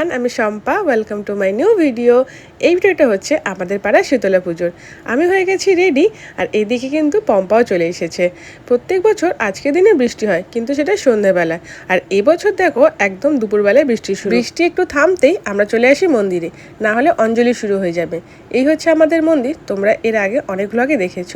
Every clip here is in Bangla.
এভরিওয়ান আমি Shampa welcome to my new video এই ভিডিওটা হচ্ছে আমাদের পাড়া শীতলা পুজোর। আমি হয়ে গেছি রেডি আর এদিকে কিন্তু পম্পাও চলে এসেছে। প্রত্যেক বছর আজকের দিনে বৃষ্টি হয়, কিন্তু সেটা সন্ধ্যেবেলায় আর এবছর দেখো, একদম দুপুরবেলায় বৃষ্টি শুরু। বৃষ্টি একটু থামতেই আমরা চলে আসি মন্দিরে, না হলে অঞ্জলি শুরু হয়ে যাবে। এই হচ্ছে আমাদের মন্দির, তোমরা এর আগে অনেক ভ্লগে দেখেছ।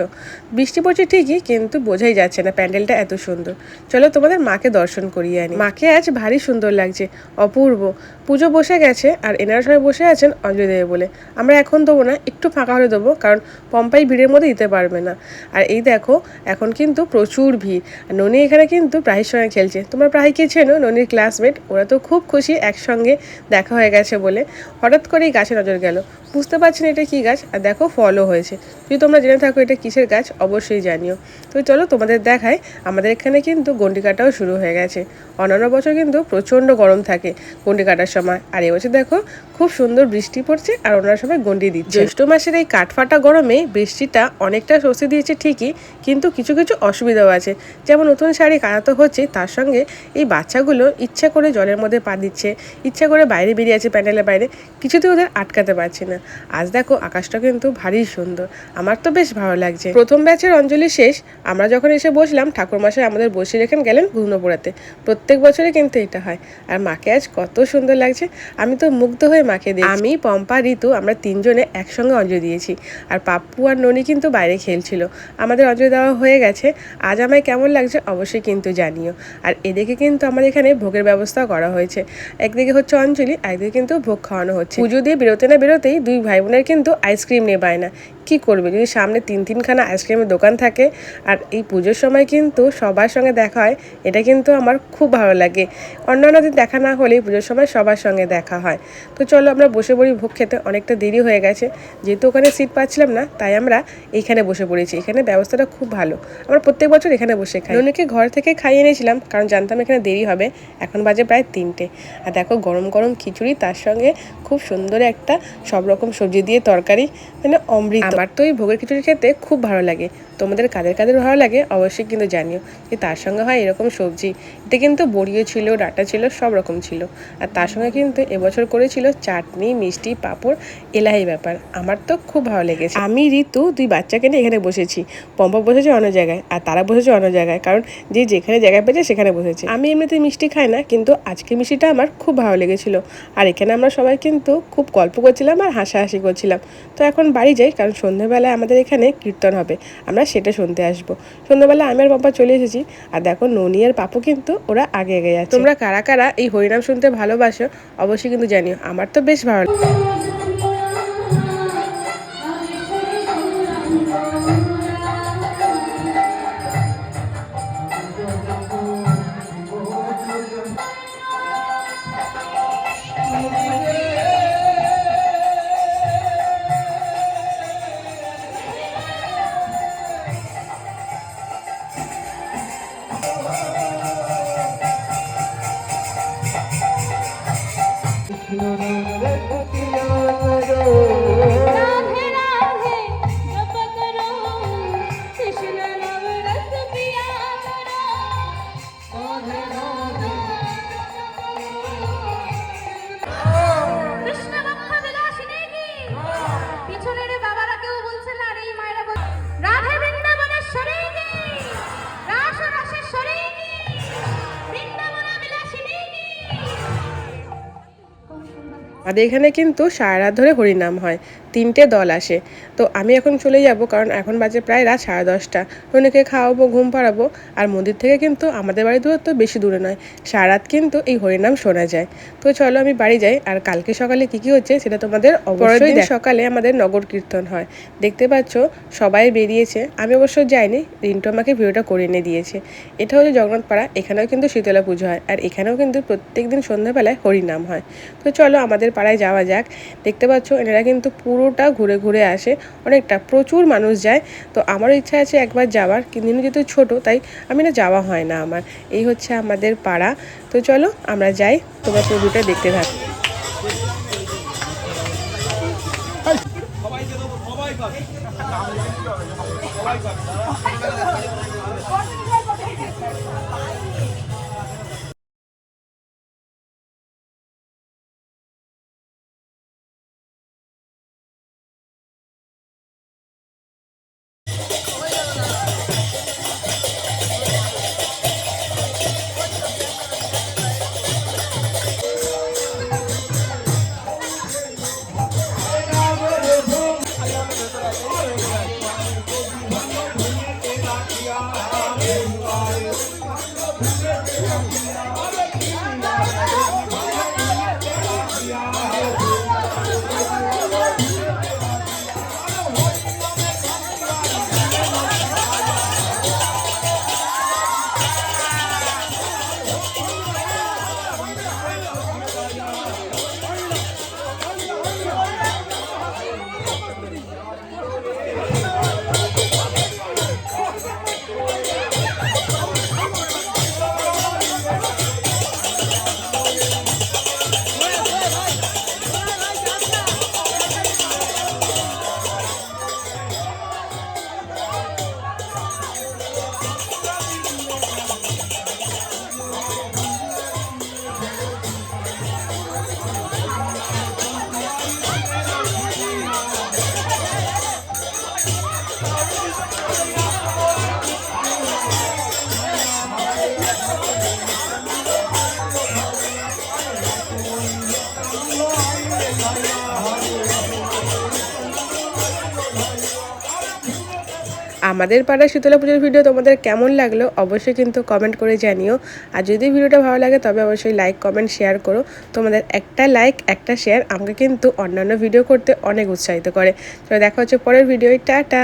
বৃষ্টি পড়ছে ঠিকই, কিন্তু বোঝাই যাচ্ছে না প্যান্ডেলটা এত সুন্দর। চলো তোমাদের মাকে দর্শন করিয়ে আনি। মাকে আজ ভারী সুন্দর লাগছে, অপূর্ব। পুজো বসে গেছে আর এনারা সবাই বসে আছেন অঞ্জলি দেবে বলে। আমরা এখন দেবো না, একটু ফাঁকা হলে দেবো, কারণ পম্পাই ভিড়ের মধ্যে দিতে পারবে না। আর এই দেখো, এখন কিন্তু প্রচুর ভিড়। আর ননি এখানে কিন্তু প্রাহের সঙ্গে খেলছে। তোমরা প্রাহিকে চেনো, ননির ক্লাসমেট ওরা তো খুব খুশি একসঙ্গে দেখা হয়ে গেছে বলে। হঠাৎ করেই গাছে নজর গেল। বুঝতে পারছি না এটা কী গাছ? আর দেখো, ফলও হয়েছে। যদি তোমরা জেনে থাকো এটা কিসের গাছ, অবশ্যই জানিও। তো চলো তোমাদের দেখায় আমাদের এখানে কিন্তু গন্ডি কাটাও শুরু হয়ে গেছে। অন্যান্য বছর কিন্তু প্রচণ্ড গরম থাকে গন্ডি কাটার সময়। আর এবছর দেখো খুব সুন্দর বৃষ্টি পড়ছে আর ওনারা সবাই গন্ডি দিচ্ছে। জ্যৈষ্ঠ মাসের এই কাঠফাটা গরমে বৃষ্টিটা অনেকটা স্বস্তি দিয়েছে ঠিকই, কিন্তু কিছু কিছু অসুবিধাও আছে। যেমন নতুন শাড়ি কাটাতে হচ্ছে, তার সঙ্গে এই বাচ্চাগুলো ইচ্ছা করে জলের মধ্যে পা দিচ্ছে, ইচ্ছা করে বাইরে বেরিয়ে আছে প্যান্ডেলের বাইরে, কিছুতেই ওদের আটকাতে পারছি না। আজ দেখো আকাশটা কিন্তু ভারী সুন্দর, আমার তো বেশ ভালো লাগছে। প্রথম ব্যাচের অঞ্জলি শেষ, আমরা যখন এসে বসলাম, ঠাকুর ঠাকুরমশাই আমাদের বসে রেখেন গেলেন ঘুমনো প্রত্যেক বছরে কিন্তু এটা হয়। আর মাকে আজ কত সুন্দর লাগছে আমি তো মুগ্ধ হয়ে মাকে দিই আমি, পম্পা, ঋতু আমরা তিনজনে একসঙ্গে অঞ্জলি দিয়েছি। আর পাপ্পু আর ননি কিন্তু বাইরে খেলছিল। আমাদের অঞ্জলি দেওয়া হয়ে গেছে। আজ আমায় কেমন লাগছে অবশ্যই কিন্তু জানিও। আর এদিকে কিন্তু আমাদের এখানে ভোগের ব্যবস্থা করা হয়েছে। একদিকে হচ্ছে অঞ্জলি একদিকে কিন্তু ভোগ খাওয়ানো হচ্ছে। পুজো দিয়ে বেরোতে না বেরোতেই দুই ভাই বোনের কিন্তু আইসক্রিম নিয়ে পায় না কি করবে? যদি সামনে তিন তিনখানা আইসক্রিমের দোকান থাকে, আর এই পুজোর সময় কিন্তু সবার সঙ্গে দেখা হয়, এটা কিন্তু আমার খুব ভালো লাগে। অন্যান্য দিন দেখা না হলেই পুজোর সময় সবার সঙ্গে দেখা হয়। তো চলো আমরা বসে পড়ি, ভোগ খেতে অনেকটা দেরি হয়ে গেছে। যেহেতু ওখানে সিট পাচ্ছিলাম না, তাই আমরা এইখানে বসে পড়েছি। এখানে ব্যবস্থাটা খুব ভালো। আমরা প্রত্যেক বছর এখানে বসে খাই। অনেকে ঘর থেকে খাইয়ে এনেছিলাম, কারণ জানতাম এখানে দেরি হবে। এখন বাজে প্রায় তিনটে। আর দেখো গরম গরম খিচুড়ি, তার সঙ্গে খুব সুন্দর একটা সব রকম সবজি দিয়ে তরকারি মানে অমৃত আমার তো এই ভোগের খিচুড়ি খেতে খুব ভালো লাগে। তোমাদের কাদের কাদের ভালো লাগে অবশ্যই কিন্তু জানিও। যে তার সঙ্গে হয় এরকম সবজি। এটা কিন্তু বড়িও ছিল, ডাটা ছিল, সব রকম ছিল। আর তার সঙ্গে কিন্তু এবছর করেছিল চাটনি, মিষ্টি, পাঁপড়, এলাহি ব্যাপার। আমার তো খুব ভালো লেগেছে। আমি, ঋতু, দুই বাচ্চাকে নিয়ে এখানে বসেছি। পম্পা বসেছে অন্য জায়গায়, আর তারা বসেছে অন্য জায়গায়। কারণ যে যেখানে জায়গায় পেয়েছে সেখানে বসেছে। আমি এমনিতে মিষ্টি খাই না, কিন্তু আজকে মিষ্টিটা আমার খুব ভালো লেগেছিল। আর এখানে আমরা সবাই কিন্তু খুব গল্প করছিলাম আর হাসাহাসি করছিলাম। তো এখন বাড়ি যাই, কারণ সন্ধ্যেবেলায় আমাদের এখানে কীর্তন হবে, আমরা সেটা শুনতে আসব সন্ধ্যেবেলা আমি আর বাবা চলে এসেছি, আর দেখো ননি আর পাপু কিন্তু ওরা আগে আগে যাচ্ছে তোমরা কারা কারা এই হরিনাম শুনতে ভালোবাসো, অবশ্যই কিন্তু জানিও, আমার তো বেশ ভালো লাগে। আমাদের এখানে কিন্তু সারা রাত ধরে হরিনাম হয়। তিনটে দল আসে। তো আমি এখন চলে যাব কারণ এখন বাজে প্রায় রাত সাড়ে দশটা। অনেকে খাওয়াবো ঘুম পাড়াবো আর মন্দির থেকে কিন্তু আমাদের বাড়ি দূরত্ব বেশি দূরে নয়। সারা রাত কিন্তু এই হরিনাম শোনা যায়। তো চলো আমি বাড়ি যাই আর কালকে সকালে কি কি হচ্ছে সেটা তোমাদের অবশ্যই সকালে আমাদের নগর কীর্তন হয়। দেখতে পাচ্ছ সবাই বেরিয়েছে। আমি অবশ্য যাইনি রিন্টু আমাকে ভিডিওটা করে এনে দিয়েছে। এটা হচ্ছে জগন্নাথ পাড়া এখানেও কিন্তু শীতলা পুজো হয় আর এখানেও কিন্তু প্রত্যেক দিন সন্ধ্যাবেলায় হরিনাম হয়। তো চলো আমাদের পাড়ায় যাওয়া যাক। দেখতে পাচ্ছ এনারা কিন্তু পুরোটা ঘুরে ঘুরে আসে। অনেকটা প্রচুর মানুষ যায়। তো আমারও ইচ্ছা আছে একবার যাওয়ার। কিন্তু যেহেতু ছোট, তাই আমি না যাওয়া হয় না আমার। এই হচ্ছে আমাদের পাড়া। তো চলো আমরা যাই। তোমার পুজোটা দেখতে থাকো। আমাদের পাড়া শীতলা পুজোর ভিডিও তোমাদের কেমন লাগল অবশ্যই কিন্তু কমেন্ট করে জানিও। আর যদি ভিডিওটা ভালো লাগে তবে অবশ্যই লাইক কমেন্ট শেয়ার করো। তোমাদের একটা লাইক একটা শেয়ার আমাকে কিন্তু অন্যান্য ভিডিও করতে অনেক উৎসাহিত করে। তো দেখা হচ্ছে পরের ভিডিও টাটা!